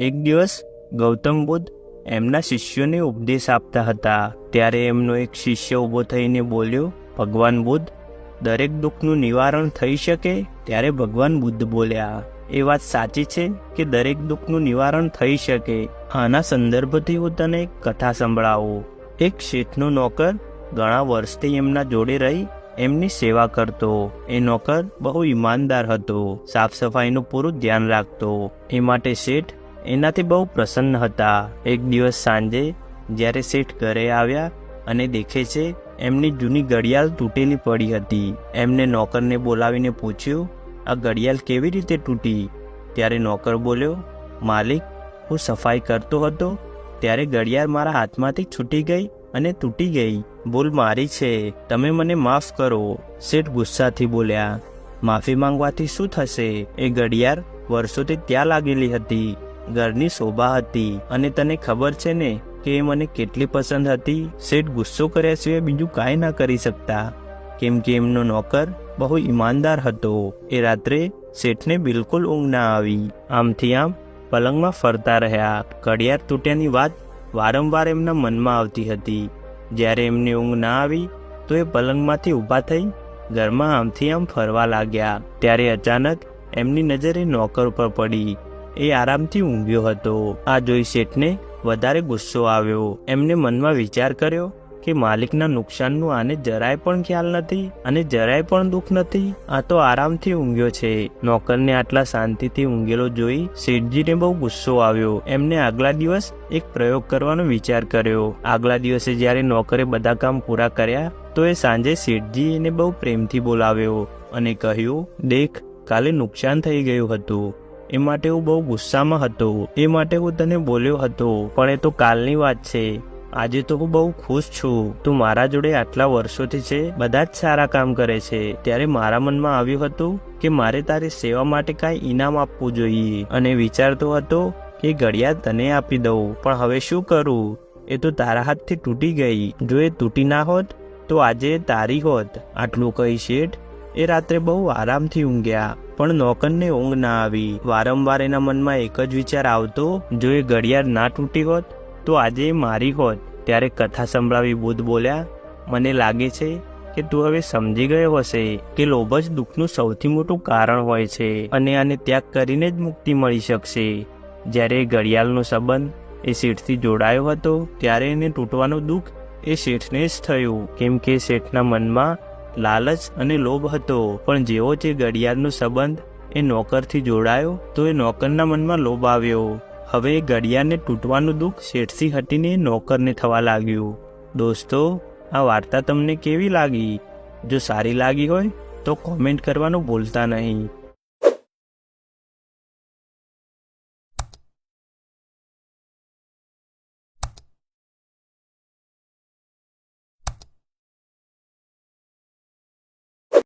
એક દિવસ ગૌતમ બુદ્ધ એમના શિષ્યોને ઉપદેશ આપતા હતા. ત્યારે એમનો એક શિષ્ય ઊભો થઈને બોલ્યો, ભગવાન બુદ્ધ, દરેક દુઃખનું નિવારણ થઈ શકે ત્યારે ભગવાન બુદ્ધ બોલ્યા. એ વાત સાચી છે કે દરેક દુઃખનું નિવારણ થઈ શકે. આના સંદર્ભથી હું તને એક કથા સંભળાવું. એક શેઠનો નોકર ઘણા વર્ષથી એમના જોડે રહી એમની સેવા કરતો. એ નોકર બહુ ઈમાનદાર હતો. સાફ સફાઈનું પૂરું ધ્યાન રાખતો. એ માટે શેઠ એનાથી બહુ પ્રસન્ન હતા. એક દિવસ સાંજે જ્યારે શેઠ ઘરે આવ્યા અને દેખે છે, એમની જૂની ઘડિયાળ તૂટેલી પડી હતી. એમને નોકરને બોલાવીને પૂછ્યું, આ ઘડિયાળ કેવી રીતે તૂટી? ત્યારે નોકર બોલ્યો, માલિક, હું સફાઈ કરતો હતો, ત્યારે ઘડિયાળ મારા હાથમાંથી છૂટી ગઈ અને તૂટી ગઈ. ભૂલ મારી છે, તમે મને માફ કરો. શેઠ ગુસ્સાથી બોલ્યા, માફી માંગવાથી શું થશે? એ ઘડિયાળ વર્ષોથી ત્યાં લાગેલી હતી. ઘરની શોભા હતી અને તને ખબર છે ને કે એ મને કેટલી પસંદ હતી? શેઠ ગુસ્સો કર્યા સિવાય બીજું કાંઈ ના કરી શકતા. કેમ કે એમનો નોકર બહુ ઈમાનદાર હતો. એ રાત્રે શેઠને બિલકુલ ઊંઘ ના આવી. આમથી આમ પલંગમાં ફરતા રહ્યા. ઘડિયાળ તૂટ્યાની વાત વારંવાર એમના મનમાં આવતી હતી. જ્યારે એમને ઊંઘ ના આવી, તો એ પલંગમાંથી ઊભા થઈ ઘરમાં આમથી આમ ફરવા લાગ્યા. ત્યારે અચાનક એમની નજર એ નોકર પર પડી. એ આરામથી ઊંઘ્યો હતો. આ જોઈ શેઠને વધારે ગુસ્સો આવ્યો. એમને મનમાં વિચાર કર્યો કે માલિકના નુકસાનનું આને જરાય પણ ખ્યાલ નથી અને જરાય પણ દુઃખ નથી. આ તો આરામથી ઊંઘ્યો છે. નોકરને આટલા શાંતિથી ઊંઘેલો જોઈ શેઠજીને બહુ ગુસ્સો આવ્યો. એમને આગલા દિવસ એક પ્રયોગ કરવાનો વિચાર કર્યો. આગલા દિવસે જ્યારે નોકરે બધા કામ પૂરા કર્યા, તો એ સાંજે શેઠજી એને બહુ પ્રેમથી બોલાવ્યો અને કહ્યું, દેખ, કાલે નુકસાન થઈ ગયું હતું. એ માટે હું બહુ ગુસ્સામાં હતો. એ માટે હું તને બોલ્યો હતો, પણ એ તો કાલની વાત છે. આજે તો હું બહુ ખુશ છું. તું મારા જોડે આટલા વર્ષોથી છે, બધા જ સારા કામ કરે છે. ત્યારે મારા મનમાં આવ્યું હતું કે મારે તારી સેવા માટે કાંઈ ઇનામ આપવું જોઈએ. અને વિચારતો હતો કે ઘડિયાળ તને આપી દઉં, પણ હવે શું કરું? એ તો તારા હાથથી તૂટી ગઈ. જો એ તૂટી ના હોત, તો આજે તારી હોત. આટલું કહી શેઠ એ રાત્રે બહુ આરામથી ઊંઘ્યા, પણ નોકરને ઊંઘ ના આવી. વારંવાર એના મનમાં એક જ વિચાર આવતો, જો એ ઘડિયાળ ના તૂટી હોત, તો આજે એ મારી હોત. ત્યારે કથા સંભળાવી બુદ્ધ બોલ્યા, મને લાગે છે કે તું હવે સમજી ગયો હશે કે લોભ જ દુઃખનું સૌથી મોટું કારણ હોય છે અને આને ત્યાગ કરીને જ મુક્તિ મળી શકશે. જ્યારે ઘડિયાળનો સંબંધ એ શેઠથી જોડાયો હતો, ત્યારે એને તૂટવાનું દુઃખ એ શેઠને જ થયું. કેમ કે શેઠના મનમાં લાલચ અને લોભ હતો. પણ જેવો જે ઘડિયાળનો સંબંધ એ નોકરથી જોડાયો, તો એ નોકરના મનમાં લોભ આવ્યો. હવે એ ઘડિયાળને તૂટવાનું દુઃખ શેઠથી હટીને નોકરને થવા લાગ્યું. દોસ્તો, આ વાર્તા તમને કેવી લાગી? જો સારી લાગી હોય, તો કોમેન્ટ કરવાનું ભૂલતા નહીં.